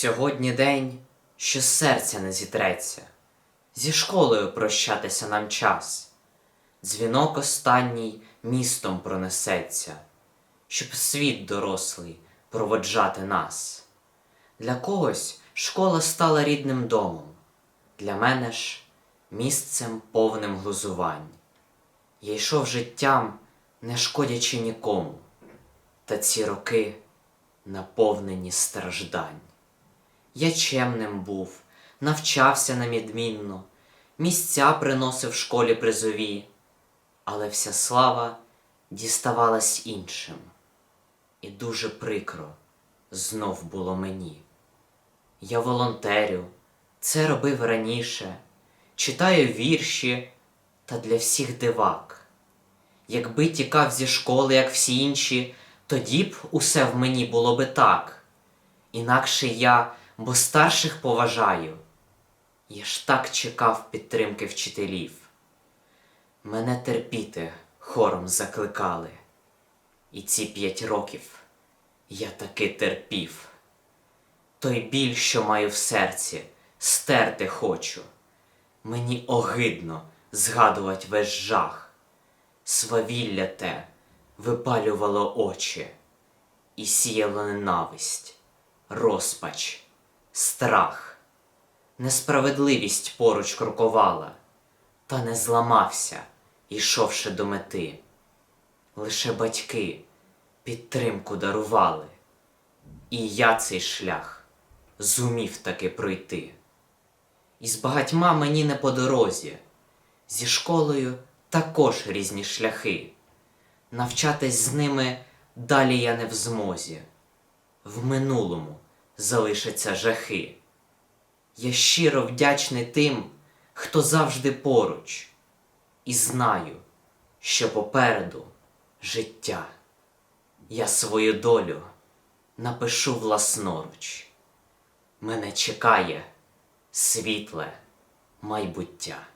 Сьогодні день, що серця не зітреться, зі школою прощатися нам час, дзвінок останній містом пронесеться, щоб світ дорослий проводжати нас. Для когось школа стала рідним домом, для мене ж місцем повним глузувань. Я йшов життям, не шкодячи нікому, та ці роки наповнені страждань. Я чемним був, навчався намідмінно, місця приносив школі призові, але вся слава діставалась іншим. І дуже прикро знов було мені. Я волонтерю, це робив раніше, читаю вірші та для всіх дивак. Якби тікав зі школи, як всі інші, тоді б усе в мені було би так. Інакше я, бо старших поважаю, я ж так чекав підтримки вчителів. Мене терпіти хором закликали, і ці п'ять років я таки терпів. Той біль, що маю в серці, стерти хочу. Мені огидно згадувати весь жах. Свавілля те випалювало очі і сіяло ненависть, розпач, страх. Несправедливість поруч крокувала, та не зламався, ішовши до мети. Лише батьки підтримку дарували, і я цей шлях зумів таки пройти. І з багатьма мені не по дорозі, зі школою також різні шляхи. Навчатись з ними далі я не в змозі. В минулому залишаться жахи. Я щиро вдячний тим, хто завжди поруч, і знаю, що попереду життя. Я свою долю напишу власноруч. Мене чекає світле майбуття.